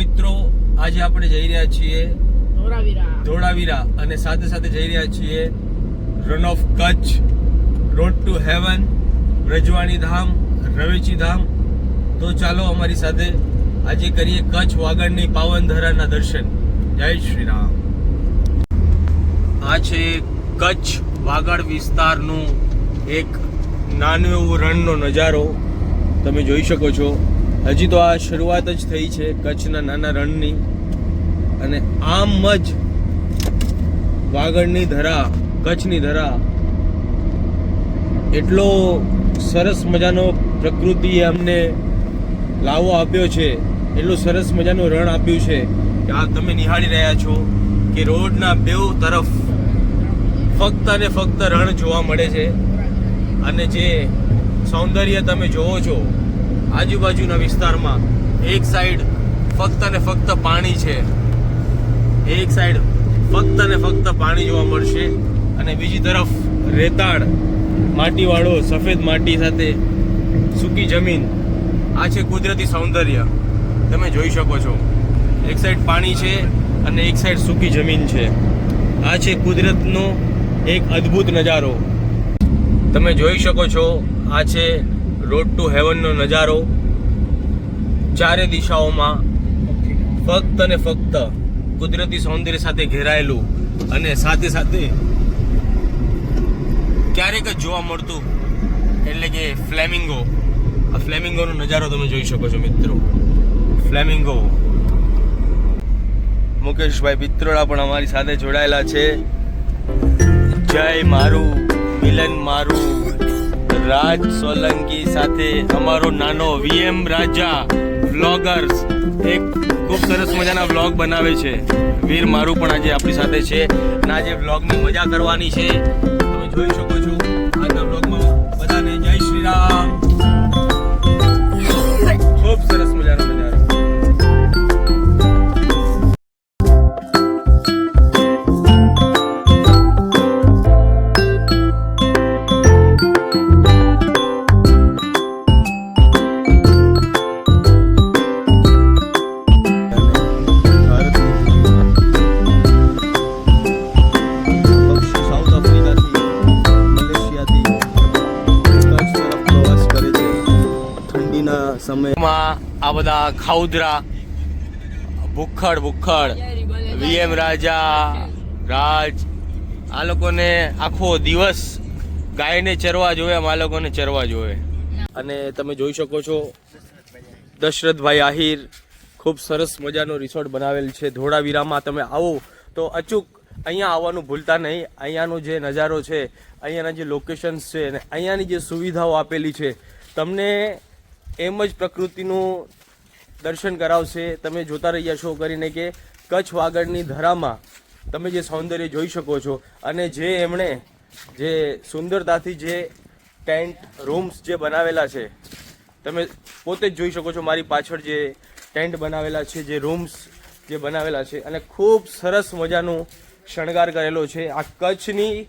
મિત્રો આજે આપણે જઈ રહ્યા છીએ ધોળાવીરા. અને સાથે સાથે જઈ રહ્યા છીએ Rann of Kutch road to heaven Rajvani Dham Ravechi Dham. તો ચાલો અમારી સાથે આજે કરીએ કચ્છ વાગડની પાવન ધરાના દર્શન. જય શ્રી રામ. આ છે કચ્છ વાગડ વિસ્તારનું એક નાનું એવું રણનો નજારો. તમે જોઈ શકો છો. હજી તો આ શરૂઆત જ થઈ છે કચ્છના નાના રણની. અને આમ જ વાગડની ધરા, કચ્છની ધરા, એટલો સરસ મજાનો પ્રકૃતિએ અમને લાવો આપ્યો છે, એટલું સરસ મજાનું રણ આપ્યું છે કે આ તમે નિહાળી રહ્યા છો કે રોડના બેઉ તરફ ફક્ત અને ફક્ત રણ જોવા મળે છે. અને જે સૌંદર્ય તમે જોવો છો આજુબાજુના વિસ્તારમાં એક સાઈડ ફક્ત અને ફક્ત પાણી છે. એક સાઈડ ફક્ત અને ફક્ત પાણી જોવા મળશે અને બીજી તરફ રેતાળ માટીવાળો સફેદ માટી સાથે સૂકી જમીન. આ છે કુદરતી સૌંદર્ય. તમે જોઈ શકો છો. એક સાઈડ પાણી છે અને એક સાઈડ સૂકી જમીન છે. આ છે કુદરતનો એક અદ્ભુત નજારો. તમે જોઈ શકો છો, આ છે રોડ ટુ હેવનનો નજારો ચારે દિશાઓમાં ફક્ત અને ફક્ત કુદરતી સૌંદર્ય સાથે ઘેરાયેલું અને સાથે સાથે ક્યારેક જ જોવા મળતું એટલે કે ફ્લેમિંગો. આ ફ્લેમિંગોનો નજારો તમે જોઈ શકો છો મિત્રો. ફ્લેમિંગો. મુકેશભાઈ પિત્રોડા પણ અમારી સાથે જોડાયેલા છે. જય મારું, મિલન મારું રાજ સોલંકી સાથે અમારો નાનો વીએમ રાજા વ્લોગર્સ એક ખૂબ સરસ મજાના વ્લોગ બનાવે છે. વીર મારું પણ આજે આપણી સાથે છે અને આજે વ્લોગની મજા કરવાની છે. તમે જોઈ શકો છો. ખાઉદરા ભૂખડ ભૂખડ, વીએમ રાજા, રાજ, આ લોકોને આખો દિવસ ગાયને ચરવા જોવે આ લોકોને ચરવા જોવે. અને તમે જોઈ શકો છો, દશરથભાઈ આહિર ખૂબ સરસ મજાનો રિસોર્ટ બનાવેલ છે ધોળાવીરામાં. તમે આવો તો અચૂક અહીંયા આવવાનું ભૂલતા નહીં. અહીંયાનો જે નજારો છે, અહીંયાના જે લોકેશન્સ છે અને અહીંયાની જે સુવિધાઓ આપેલી છે, તમને એમ જ પ્રકૃતિનું દર્શન કરાવશે. તમે જોતા રહ્યા છો કરીને કે કચ્છ વાગડની ધરામાં તમે જે સૌંદર્ય જોઈ શકો છો અને જે એમણે જે સુંદરતાથી જે ટેન્ટ રૂમ્સ જે બનાવેલા છે, તમે પોતે જ જોઈ શકો છો મારી પાછળ જે ટેન્ટ બનાવેલા છે, જે રૂમ્સ જે બનાવેલા છે અને ખૂબ સરસ મજાનું શણગાર કરેલો છે. આ કચ્છની,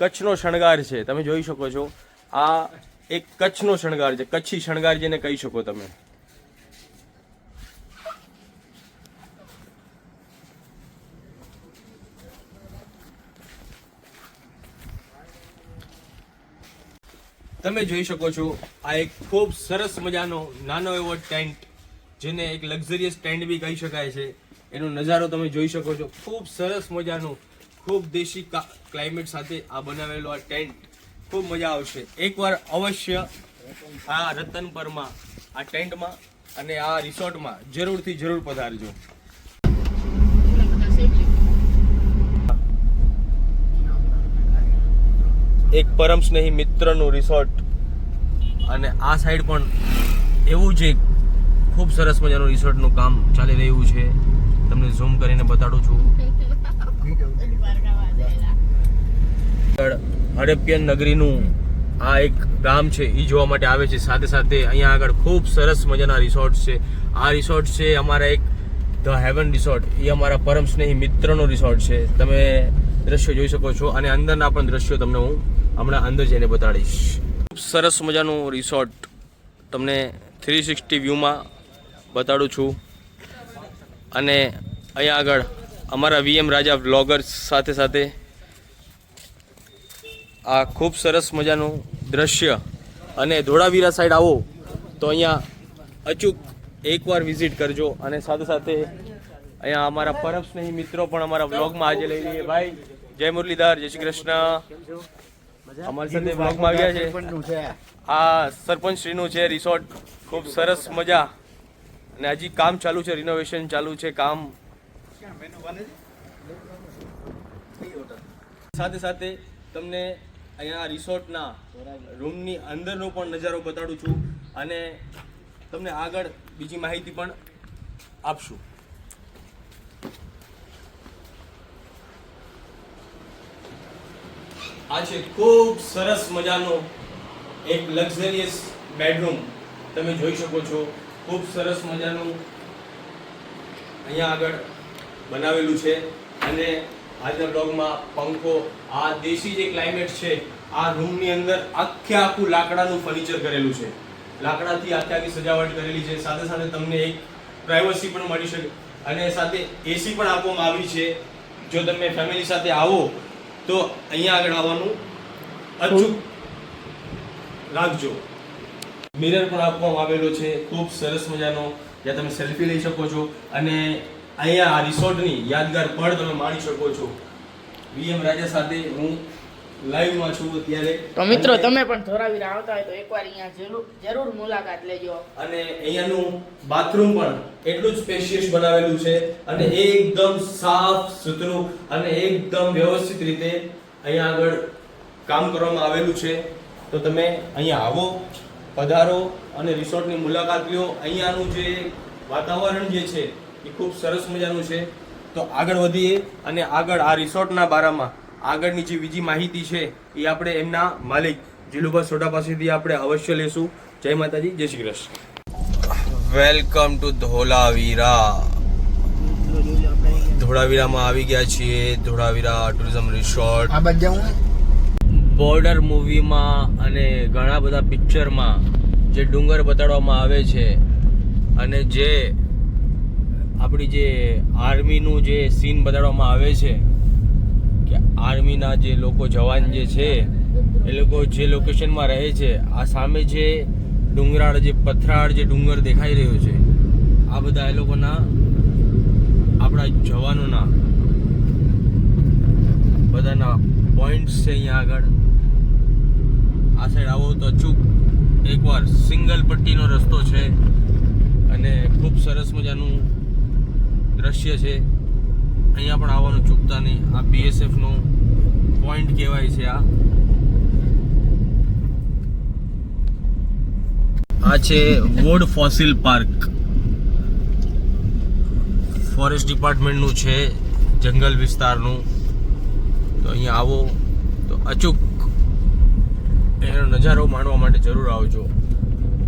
કચ્છનો શણગાર છે, તમે જોઈ શકો છો. આ એક કચ્છનો શણગાર છે, કચ્છી શણગાર જેને કહી શકો તમે. તમે જોઈ શકો છો, આ એક ખૂબ સરસ મજાનો નાનો એવો ટેન્ટ, જેને એક લક્ઝરિયસ ટેન્ટ બી કહી શકાય છે. એનો નજારો તમે જોઈ શકો છો. ખૂબ સરસ મજાનું, ખૂબ દેશી ક્લાઇમેટ સાથે આ બનાવેલો આ ટેન્ટ. ખૂબ મજા આવશે. એકવાર અવશ્ય આ રતનપરમાં, આ ટેન્ટમાં અને આ રિસોર્ટમાં જરૂરથી જરૂર પધારજો. એક પરમ સ્નેહી મિત્રનું રિસોર્ટ. અને આ સાઈડ પણ એવું જ એક ખૂબ સરસ મજાનું રિસોર્ટનું કામ ચાલી રહ્યું છે. તમને ઝૂમ કરીને બતાડું છું. હડપ્પિયન નગરીનું આ એક ગામ છે એ જોવા માટે આવે છે. સાથે સાથે અહીંયા આગળ ખૂબ સરસ મજાના રિસોર્ટ છે. આ રિસોર્ટ છે અમારા એક ધ હેવન રિસોર્ટ. એ અમારા પરમ સ્નેહી મિત્રનો રિસોર્ટ છે. તમે દ્રશ્યો જોઈ શકો છો. અને અંદરના પણ દ્રશ્યો તમને હું હમણાં અંદર જઈને બતાડીશ. ખૂબ સરસ મજાનું રિસોર્ટ તમને થ્રી સિક્સટી વ્યૂમાં બતાડું છું. અને અહીંયા આગળ અમારા વીએમ રાજા બ્લોગર્સ સાથે સાથે આ ખૂબ સરસ મજાનું દ્રશ્ય અને ધોળાવીરા સાઈડ આવો તો અહીંયા અચૂક એકવાર વિઝિટ કરજો અને સાથે સાથે અહીંયા અમારા પરમ સ્નેહી મિત્રો પણ અમારા બ્લોગમાં આજે લઈ લઈએ ભાઈ, જય મુરલીધર, જય શ્રી કૃષ્ણ. અમારી સાથે બ્લોગમાં આવ્યા છે. આ સરપંચ શ્રીનું છે રિસોર્ટ ખૂબ સરસ મજા. અને હજી કામ ચાલુ છે રિનોવેશન ચાલુ છે કામ. સાથે સાથે તમને અહીંયા રિસોર્ટના રૂમની અંદરનો પણ નજારો બતાડું છું અને તમને આગળ બીજી માહિતી પણ આપશું. છે ખૂબ સરસ મજાનો એક લક્ઝરિયસ બેડરૂમ. તમે જોઈ શકો છો, ખૂબ સરસ મજાનું અહીંયા આગળ બનાવેલું છે. અને આજના બ્લોગમાં પંખો, આ દેશી જે ક્લાઇમેટ છે, આ રૂમની અંદર આખે આખું લાકડાનું ફર્નિચર કરેલું છે. લાકડાથી આખી આખી સજાવટ કરેલી છે. સાથે સાથે તમને એક પ્રાઇવસી પણ મળી શકે. અને સાથે એસી પણ આપવામાં આવી છે. જો તમે ફેમિલી સાથે આવો તો અહીંયા આગળ આવવાનું. અચૂક. રાખજો. મિરર પણ આપવામાં આવેલો છે. ખૂબ સરસ મજાનો. જ્યાં તમે સેલ્ફી લઈ શકો છો. અને અહીંયા આ રિસોર્ટની યાદગાર પળ તમે માણી શકો છો. વીએમ રાજા સાથે હું લાઈવમાં છું અત્યારે. તો મિત્રો તમે પણ ધોરાવીરા આવતા હોય તો એકવાર અહીંયા જરૂર જરૂર મુલાકાત લેજો. અને અહીંયાનું બાથરૂમ પણ એટલું જ સ્પેશિયસ બનાવેલું છે અને એકદમ સાફ સુથરું અને એકદમ વ્યવસ્થિત રીતે અહીંયા આગળ કામ કરવામાં આવેલું છે. તો તમે અહીંયા આવો પધારો અને રિસોર્ટની મુલાકાત લ્યો. અહીંયાનું જે વાતાવરણ જે છે એ ખૂબ સરસ મજાનું છે. તો આગળ વધીએ અને આગળ આ રિસોર્ટના બારામાં આગળની જે બીજી માહિતી છે એ આપણે એમના માલિક જીલુભા સોઢા પાસેથી આપણે અવશ્ય લેશું. જય માતાજી જય શ્રી કૃષ્ણ. વેલકમ ટુ ધોલાવીરા ધોળાવીરામાં આવી ગયા છીએ ધોળાવીરા ટુરિઝમ રિસોર્ટ. આ બાજુ જવું બોર્ડર મૂવીમાં અને ઘણા બધા પિક્ચરમાં જે ડુંગર બતાડવામાં આવે છે અને જે આપણી જે આર્મીનું જે સીન બતાડવામાં આવે છે કે આર્મીના જે લોકો જવાન જે છે, એ લોકો જે લોકેશનમાં રહે છે, આ સામે જે ડુંગરાળ જે પથરાળ જે ડુંગર દેખાઈ રહ્યો છે, આ બધા એ લોકોના આપણા જવાનોના બધાના પોઈન્ટ્સ છે અહીંયા આગળ. આ સાઈડ આવો તો અચૂક એકવાર સિંગલ પટ્ટીનો રસ્તો છે અને ખૂબ સરસ મજાનું દ્રશ્ય છે. અહીંયા પણ આવવાનું ચૂકતા નહીં. આ બીએસએફનું પોઈન્ટ કહેવાય છે આ. આ છે વોડ ફોસિલ પાર્ક ફોરેસ્ટ ડિપાર્ટમેન્ટનું છે, જંગલ વિસ્તારનું. તો અહીંયા આવો. તો અચૂક એનો નજારો માણવા માટે જરૂર આવજો.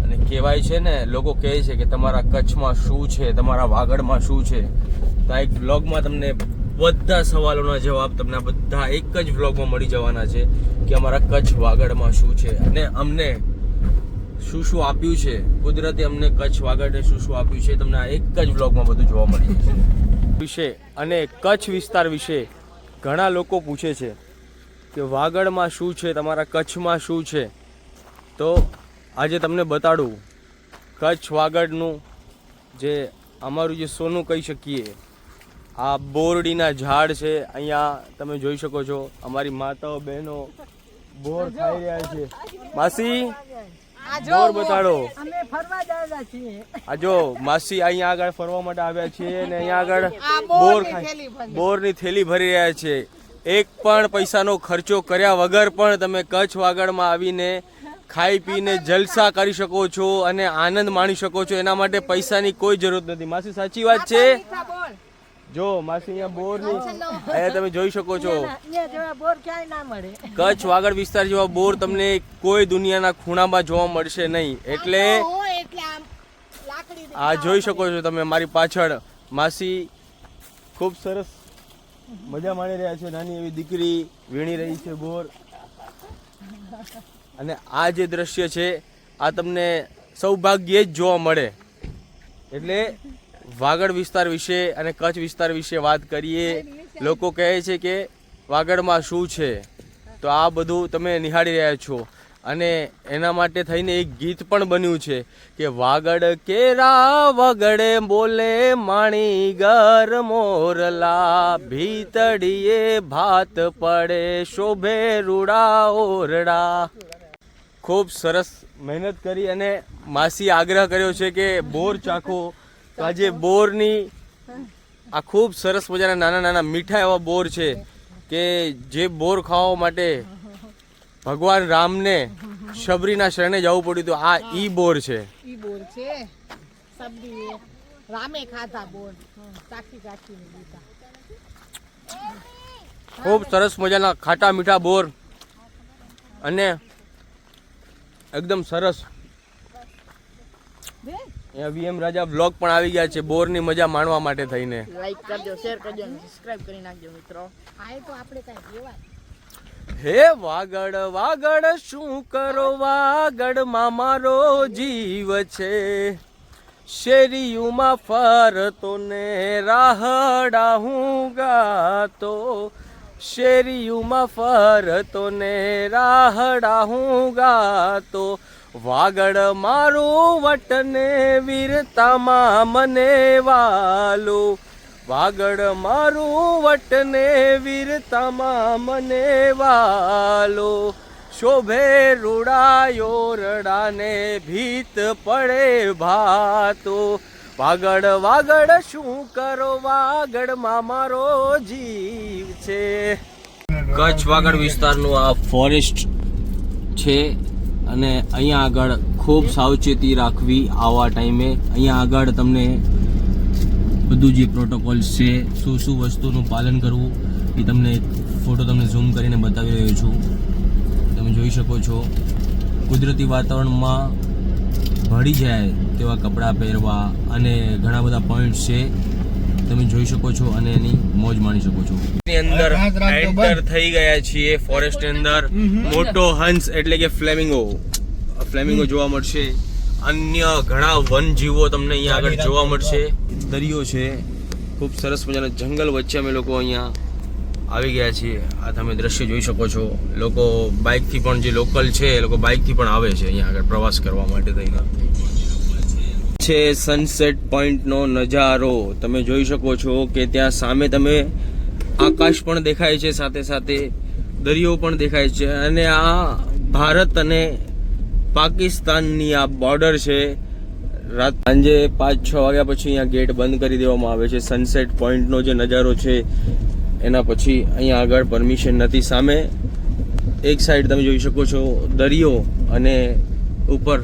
અને કહેવાય છે ને, લોકો કહે છે કે તમારા કચ્છમાં શું છે, તમારા વાગડમાં શું છે? તો આ એક વ્લોગમાં તમને બધા સવાલોના જવાબ તમને બધા એક જ વ્લોગમાં મળી જવાના છે કે અમારા કચ્છ વાગડમાં શું છે અને અમને શું શું આપ્યું છે. કુદરતે અમને કચ્છ વાગડે શું શું આપ્યું છે તમને આ એક જ વ્લોગમાં બધું જોવા મળી જશે વિશે અને કચ્છ વિસ્તાર વિશે ઘણા લોકો પૂછે છે કે વાગડમાં શું છે, તમારા કચ્છમાં શું છે? તો આજે તમને બતાડું કચ્છ વાગડનું જે અમારું જે સોનું કહી શકીએ આ બોરડીના ઝાડ છે. અહીંયા તમે જોઈ શકો છો અમારી માતાઓ બહેનો બોર ખાઈ રહ્યા છે. માસી બોર બતાડો. અમે ફરવા જાયેલા છીએ. આ જો માસી અહીંયા આગળ ફરવા માટે આવ્યા છીએ અને અહીંયા આગળ બોર બોરની થેલી ભરી. થેલી ભરી રહ્યા છે. એક પણ પૈસાનો ખર્ચો કર્યા વગર પણ તમે કચ્છ વાગડમાં આવીને ખાઈ પીને જલસા કરી શકો છો અને આનંદ માણી શકો છો. એના માટે પૈસાની કોઈ જરૂરત નથી. માસી સાચી વાત છે? જો માસી અહીંયા બોરની અહીંયા તમે જોઈ શકો છો. બોર ક્યાંય ના મળે. કચ્છ વાગડ વિસ્તાર જેવા બોર તમને કોઈ દુનિયાના ખૂણામાં જોવા મળશે નહીં. એટલે આ જોઈ શકો છો તમે મારી પાછળ. માસી ખૂબ સરસ મજા માણી રહ્યા છે. નાની એવી દીકરી વીણી રહી છે બોર. અને આ જે દ્રશ્ય છે આ તમને સૌભાગ્યે જ જોવા મળે. એટલે વાગડ વિસ્તાર વિશે અને કચ્છ વિસ્તાર વિશે વાત કરીએ. લોકો કહે છે કે વાગડમાં શું છે? તો આ બધું તમે નિહાળી રહ્યા છો. અને એના માટે થઈને એક ગીત પણ બન્યું છે કે વાગડ કેરા વગડે બોલે માણી ગર મોરલા. ભીતડીએ ભાત પડે શોભે રૂડા ઓરડા. ખૂબ સરસ મહેનત કરી અને માસી આગ્રહ કર્યો છે કે બોર ચાખો. તો આજે બોરની આ ખૂબ સરસ મજાના નાના નાના મીઠા એવા બોર છે કે જે બોર ખાવા માટે ભગવાન રામને શબરીના શરણે જવું પડ્યું તો આ ઈ બોર છે. ઈ બોર છે. રામે ખાધા બોર. ખૂબ સરસ મજાના ખાટા મીઠા બોર અને એકદમ સરસ. બે. અહીંયા વીએમ રાજા બ્લોગ પણ આવી ગયા છે. બોરની મજા માણવા માટે થઈને. લાઈક કરજો શેર કરજો અને સબસ્ક્રાઇબ કરી નાખજો મિત્રો. આ એ તો આપણે કાઈ કહેવાય. હે વાગડ વાગડ શું કરો વાગડમાં મારો જીવ છે? શેરીયુમાં ફરતો ને રાહડા હું ગાતો. શેરીયુમાં ફરતો ને રાહડા હું ગાતો. વાગડ મારું વટને વીરતામાં મને વાલો. વાગડ મારું વટને વીરતામાં મને વાલો. શોભે રૂડાયો રડાને ભીત પડે ભાતો. વાગડ વાગડ શું કરો? વાગડમાં મારો જીવ છે. કચ્છ વાગડ વિસ્તારનું આ ફોરેસ્ટ છે. અને અહીંયા આગળ ખૂબ સાવચેતી રાખવી આવા ટાઈમે. અહીંયા આગળ તમને બધું જે પ્રોટોકોલ્સ છે, શું શું વસ્તુનું પાલન કરવું, એ તમને ફોટો તમને ઝૂમ કરીને બતાવી રહ્યો છું. તમે જોઈ શકો છો, કુદરતી વાતાવરણમાં ભળી જાય તેવા કપડાં પહેરવા અને ઘણા બધા પોઈન્ટ્સ છે. તમે જોઈ શકો છો અને એની મોજ માણી શકો છો. એની અંદર એન્ટર થઈ ગયા છીએ ફોરેસ્ટ અંદર. મોટો હંસ એટલે કે ફ્લેમિંગો. ફ્લેમિંગો જોવા મળશે. અન્ય ઘણા વનજીવો તમને અહીંયા આગળ જોવા મળશે. દરિયો છે. ખૂબ સરસ મજાના જંગલ વચ્ચે અમે લોકો અહીંયા આવી ગયા છીએ. આ તમે દ્રશ્ય જોઈ શકો છો. લોકો બાઇકથી પણ જે લોકલ છે એ લોકો બાઇકથી પણ આવે છે અહીંયા આગળ પ્રવાસ કરવા માટે થઈને. છે સનસેટ પોઈન્ટનો નજારો. તમે જોઈ શકો છો કે ત્યાં સામે તમે આકાશ પણ દેખાય છે, સાથે સાથે દરિયો પણ દેખાય છે. અને આ ભારત અને પાકિસ્તાનની આ બોર્ડર છે. રાત સાંજે પાંચ છ વાગ્યા પછી અહીંયા ગેટ બંધ કરી દેવામાં આવે છે. સનસેટ પોઈન્ટનો જે નજારો છે, એના પછી અહીંયા આગળ પરમિશન નથી. સામે એક સાઈડ તમે જોઈ શકો છો, દરિયો અને ઉપર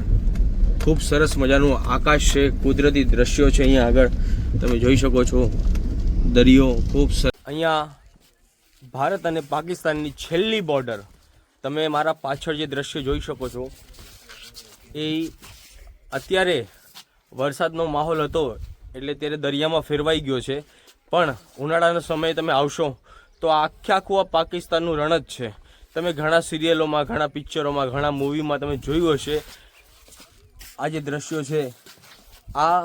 ખૂબ સરસ મજાનું આકાશ છે, કુદરતી દ્રશ્યો છે અહીંયા આગળ. તમે જોઈ શકો છો, દરિયો ખૂબ સરસ અહીંયા ભારત અને પાકિસ્તાનની છેલ્લી બોર્ડર તમે મારા પાછળ જે દ્રશ્ય જોઈ શકો છો, એ અત્યારે વરસાદનો માહોલ હતો, એટલે ત્યારે દરિયામાં ફેરવાઈ ગયો છે. પણ ઉનાળાના સમયે તમે આવશો, તો આખે આખું આ પાકિસ્તાનનું રણ જ છે. તમે ઘણા સિરિયલોમાં ઘણા પિક્ચરોમાં ઘણા મૂવીમાં તમે જોયું હશે. આ જે દ્રશ્યો છે, આ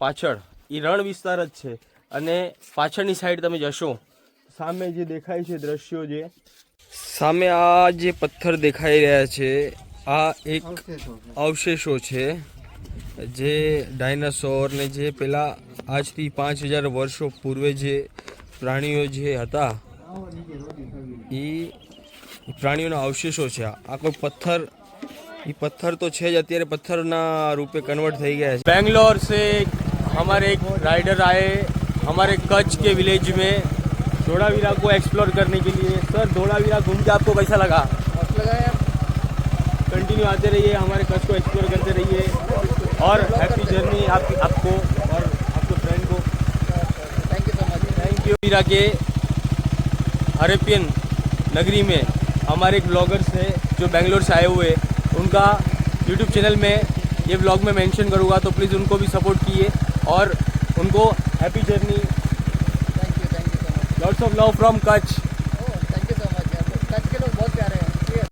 પાછળ એ રણ વિસ્તાર જ છે અને પાછળની સાઈડ તમે જશો, સામે જે દેખાય છે દ્રશ્યો જે, સામે આ જે પથ્થર દેખાઈ રહ્યા છે, આ એક અવશેષો છે, જે ડાયનાસોર ને જે પેલા આજથી પાંચ હજાર વર્ષો પૂર્વે જે પ્રાણીઓ જે હતા એ પ્રાણીઓના અવશેષો છે. આ કોઈ પથ્થર पत्थर तो छे છે पत्थर ना પથ્થરના कन्वर्ट કન્વર્ટ गया है बेंगलोर से हमारे एक राइडर आए हमारे कच्छ के विलेज में। धोड़ावीरा को एक्सप्लोर करने के लिए। सर धोड़ावीरा घूम के आपको कैसा लगा। कंटिन्यू आते रहिए हमारे कच्छ को एक्सप्लोर करते रहिए। और हैप्पी जर्नी आप, आपको और आपके फ्रेंड को। Thank you so much thank you वीरा के हरेपियन नगरी में हमारे एक ब्लॉगर्स हैं जो बेंगलोर से आए हुए हैं। उनका यूट्यूब चैनल में ये ब्लॉग में मेंशन करूँगा तो प्लीज़ उनको भी सपोर्ट किए और उनको happy journey thank you you lots of love from Kutch